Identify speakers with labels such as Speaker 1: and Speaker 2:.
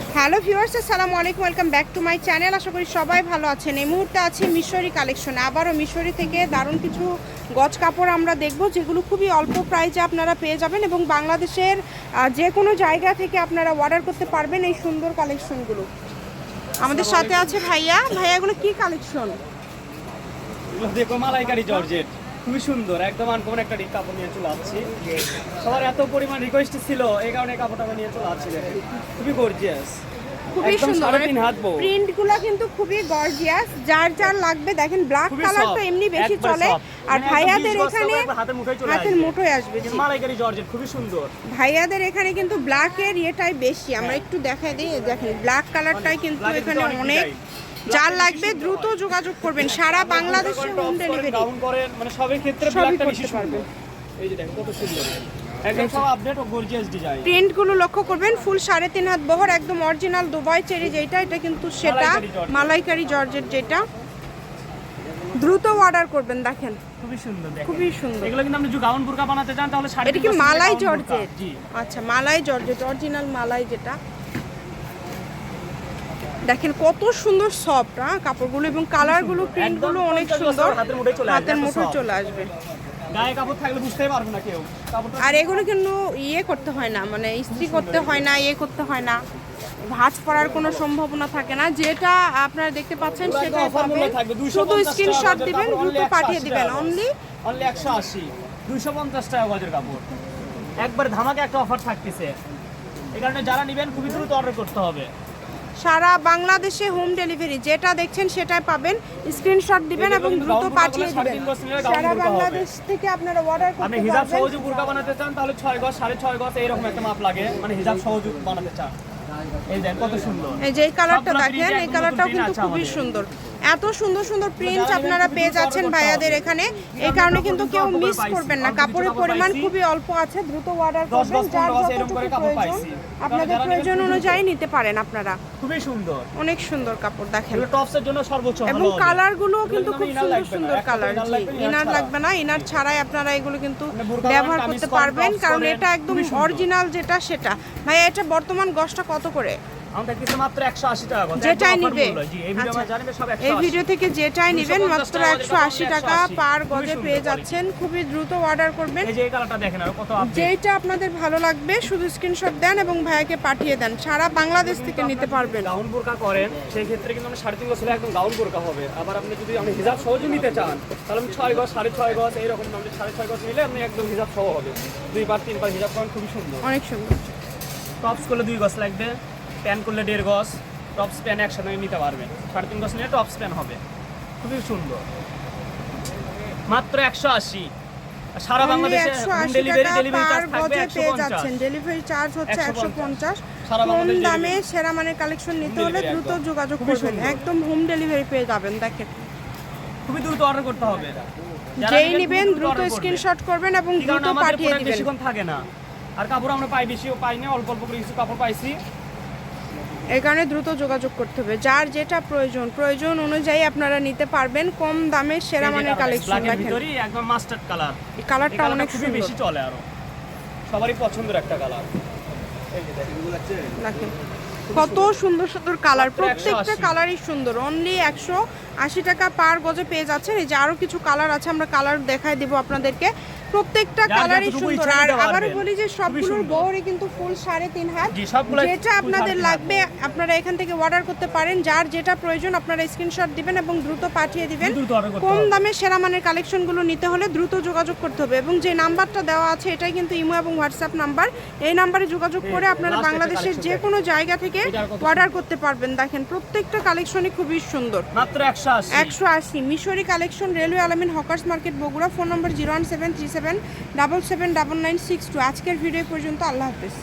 Speaker 1: Hello viewers, আসসালামু আলাইকুম, welcome back to my channel. আশা করি সবাই ভালো আছেন। এই মুহূর্তে আছি মিশরি কালেকশনে। আবারও মিশরি থেকে দারুণ কিছু গজ কাপড় আমরা দেখব, যেগুলো খুবই অল্প প্রাইজে আপনারা পেয়ে যাবেন এবং বাংলাদেশের যে কোনো জায়গা থেকে আপনারা অর্ডার করতে পারবেন এই সুন্দর কালেকশনগুলো। আমাদের সাথে আছে ভাইয়া। ভাইয়া, এগুলো কি কালেকশন?
Speaker 2: দেখো মালাইকারি জর্জেট। খুবই সুন্দর একদম আনকমন একটা কাপড় নিয়ে চলে আসছি। সবার এত পরিমাণ রিকোয়েস্ট ছিল এই কারণে কাপড়টা নিয়ে চলে আসছি খুবই গর্জিয়াস
Speaker 1: খুবই সুন্দর। প্রিন্টগুলো কিন্তু খুবই গর্জিয়াস যার যার লাগবে দেখেন ব্ল্যাক
Speaker 2: খুবই
Speaker 1: কালার তো এমনি বেশি চলে। আর
Speaker 2: মানে
Speaker 1: ভাইয়াদের এখানে
Speaker 2: হাতের মুঠোয় আসবে। মালাইকারি জর্জেট খুবই সুন্দর।
Speaker 1: ভাইয়াদের এখানে কিন্তু ব্ল্যাকের ইয়েটাই বেশি আমরা একটু দেখাই দিই দেখেন ব্ল্যাক কালারটাই কিন্তু এখানে
Speaker 2: অনেক।
Speaker 1: যার লাগবে দ্রুত যোগাযোগ করবেন। সারা বাংলাদেশে হোম ডেলিভারি
Speaker 2: ডাউন করেন মানে সবের ক্ষেত্রে ব্ল্যাকটা বেশি সুন্দর এই যে দেখেন কত সুন্দর।
Speaker 1: প্রিন্টগুলো লক্ষ্য করবেন ফুল সাড়ে তিন হাত বহর একদম অরিজিনাল দুবাই চেরি যেটা এটা কিন্তু সেটা
Speaker 2: মালাইকারি জর্জেট।
Speaker 1: যেটা। দ্রুত অর্ডার করবেন দেখেন।
Speaker 2: খুবই সুন্দর
Speaker 1: খুবই সুন্দর।
Speaker 2: এগুলো কিন্তু আপনি যদি গাউন বুরকা বানাতে চান তাহলে
Speaker 1: এটা কি মালাই জর্জেট আচ্ছা মালাই জর্জেট অরিজিনাল মালাই যেটা। দেখেন কত সুন্দর সফট হ্যাঁ? কাপড়গুলো এবং কালারগুলো প্রিন্টগুলো অনেক সুন্দর।
Speaker 2: হাতের মুঠোয় চলে আসবে, গায়ে কাপড় থাকলে বুঝতেই পারবে না কেউ।
Speaker 1: আর এগুলো কিন্তু ইয়ে করতে হয় না মানে ইস্ত্রি করতে হয় না ইয়ে করতে হয় না। ভাঁজ পড়ার কোনো সম্ভাবনা থাকে না। যেটা আপনারা দেখতে পাচ্ছেন সেটা
Speaker 2: 250
Speaker 1: শুধু স্ক্রিনশট দিবেন দ্রুত পাঠিয়ে দিবেন। অনলি
Speaker 2: অনলি একশো আশি। দুইশো পঞ্চাশ টাকা গজের কাপড়। একবার ধামাকে একটা অফার থাকতেছে। এই কারণে যারা নেবেন খুবই দ্রুত অর্ডার করতে হবে।
Speaker 1: সারা বাংলাদেশে হোম ডেলিভারি যেটা দেখছেন সেটাই পাবেন। স্ক্রিনশট দিবেন এবং দ্রুত পাঠিয়ে দিবেন। সারা বাংলাদেশ থেকে আপনারা অর্ডার
Speaker 2: আপনি
Speaker 1: পারবেন।
Speaker 2: হিজাব সহজ বুরকা বানাতে চান তাহলে 6 গজ সাড়ে ছয় গজ এইরকম একটা মাপ লাগে। মানে হিজাব সহজ বানাতে চান। এই দেখেন কত সুন্দর।
Speaker 1: এই যে এই কালারটা দেখেন এই কালারটাও কিন্তু খুবই সুন্দর। এত সুন্দর সুন্দর প্রিন্ট আপনারা পেয়ে যাচ্ছেন ভাইয়াদের এখানে।
Speaker 2: এই
Speaker 1: কারণে কিন্তু কেউ মিস করবেন না। কাপড়ের পরিমাণ খুবই অল্প আছে দ্রুত অর্ডার করবেন। যার যতটুকু
Speaker 2: কাপড়
Speaker 1: প্রয়োজন
Speaker 2: পাইছি।
Speaker 1: আপনাদের প্রয়োজন অনুযায়ী নিতে পারেন আপনারা।
Speaker 2: খুবই সুন্দর।
Speaker 1: অনেক সুন্দর কাপড় দেখেন।
Speaker 2: টপসের জন্য সর্বোচ্চ
Speaker 1: এবং। কালারগুলো কিন্তু খুব সুন্দর সুন্দর কালার
Speaker 2: ইনার লাগবে, ইনার
Speaker 1: ইনার লাগবে না ইনার ছাড়াই আপনারা এগুলো কিন্তু ব্যবহার করতে পারবেন। কারণ এটা একদম অরিজিনাল যেটা সেটা। ভাইয়া এটা বর্তমান গসটা কত করে?
Speaker 2: আমাদের কিছু মাত্র 180 টাকা করে।
Speaker 1: যেটাই
Speaker 2: একদম offer
Speaker 1: নিবে।
Speaker 2: মূল্য, জি, এই ভিডিও
Speaker 1: আচ্ছা।
Speaker 2: আমরা
Speaker 1: এই ভিডিও থেকে যেটাই নেবেন মাত্র
Speaker 2: টাকা
Speaker 1: একশো আশি
Speaker 2: যেটা
Speaker 1: টাকা পার গজে পেয়ে যাচ্ছেন খুবই দ্রুত অর্ডার করবেন।
Speaker 2: এই যে এই কালারটা দেখেন আর কত আপডেট
Speaker 1: যেটা আপনাদের ভালো লাগবে শুধু স্ক্রিনশট দেন এবং ভাইয়াকে পাঠিয়ে দেন। সারা বাংলাদেশ থেকে নিতে পারবেন।
Speaker 2: গাউন বোরকা করেন সেই ক্ষেত্রে কিন্তু আমরা সাড়ে তিন গজ একদম গাউন বোরকা হবে। আবার আপনি যদি আপনি হিজাব সহজে নিতে চান তাহলে আপনি ছয় গজ সাড়ে ছয় গজ এইরকম আপনি সাড়ে ছয় গজ নিলে আপনি একদম হিজাব সহ হবে। দুই বার তিন বার হিজাব করেন খুবই সুন্দর।
Speaker 1: অনেক সুন্দর।
Speaker 2: টপস করলে দুই গজ লাগবে। প্যান করলে দেড় গজ টপস প্যান একসাথে নিতে পারবেন সাড়ে তিন গজ নিলে টপ স্প্যান হবে। খুবই সুন্দর। মাত্র একশো আশি। সারা বাংলাদেশে হোম ডেলিভারি ডেলিভারি চার্জ থাকবে
Speaker 1: গজে
Speaker 2: একশো
Speaker 1: পেয়ে
Speaker 2: পঞ্চাশ।
Speaker 1: যাচ্ছেন। ডেলিভারি চার্জ হচ্ছে একশো
Speaker 2: 150
Speaker 1: পঞ্চাশ।
Speaker 2: সারা
Speaker 1: কম দামে সেরা মানের কালেকশন নিতে হলে দ্রুত যোগাযোগ করবেন। একদম হোম ডেলিভারি পেয়ে যাবেন দেখেন।
Speaker 2: খুবই দ্রুত অর্ডার করতে হবে
Speaker 1: যেই
Speaker 2: নেবেন
Speaker 1: দ্রুত। স্ক্রিনশট করবেন এবং দ্রুত পাঠিয়ে দিবেন।
Speaker 2: বেশিক্ষণ থাকে না। আর কাপড় আমরা পাই বেশিও পাই না। অল্প অল্প করে কিছু কাপড় পাইছি।
Speaker 1: এই কারণে দ্রুত যোগাযোগ করতে হবে। যার যেটা প্রয়োজন প্রয়োজন অনুযায়ী আপনারা নিতে পারবেন কম দামে সেরা মানের কালেকশন দেখেন।
Speaker 2: একদম মাস্টার্ড কালার
Speaker 1: এই কালারটা অনেক
Speaker 2: খুবই বেশি চলে আরও। সবারই পছন্দের একটা কালার এই যে দেখেন
Speaker 1: কত সুন্দর। সুন্দর কালার প্রত্যেকটা কালারই সুন্দর। অনলি একশো আশি টাকা পার গজে পেয়ে যাচ্ছেন। এই যে আরও কিছু কালার আছে আমরা কালার দেখাই দেবো আপনাদেরকে। প্রত্যেকটা কালারই সুন্দর। আর
Speaker 2: নিতে
Speaker 1: আবারও বলি যে সবগুলোর। বহরে কিন্তু ফুল সাড়ে তিন হাত। যেটা আপনাদের লাগবে আপনারা এখান থেকে অর্ডার করতে পারেন। যার যেটা প্রয়োজন আপনারা স্ক্রিনশট দিবেন এবং দ্রুত পাঠিয়ে দিবেন। কম দামে সেরা মানের কালেকশনগুলো নিতে হলে দ্রুত যোগাযোগ করতে হবে। এবং যে নাম্বারটা দেওয়া আছে এটাই কিন্তু ইমো এবং হোয়াটসঅ্যাপ নাম্বার। এই নাম্বারে যোগাযোগ করে আপনারা বাংলাদেশের যে কোনো জায়গা থেকে অর্ডার করতে পারবেন। দেখেন প্রত্যেকটা কালেকশনই খুবই সুন্দর।
Speaker 2: মাত্র
Speaker 1: একশো আশি। Mishri collection railway Alamin hawkers market Bogura phone number zero one seven three seven double seven double nine six two আজকের ভিডিও পর্যন্ত। আল্লাহ হাফেজ।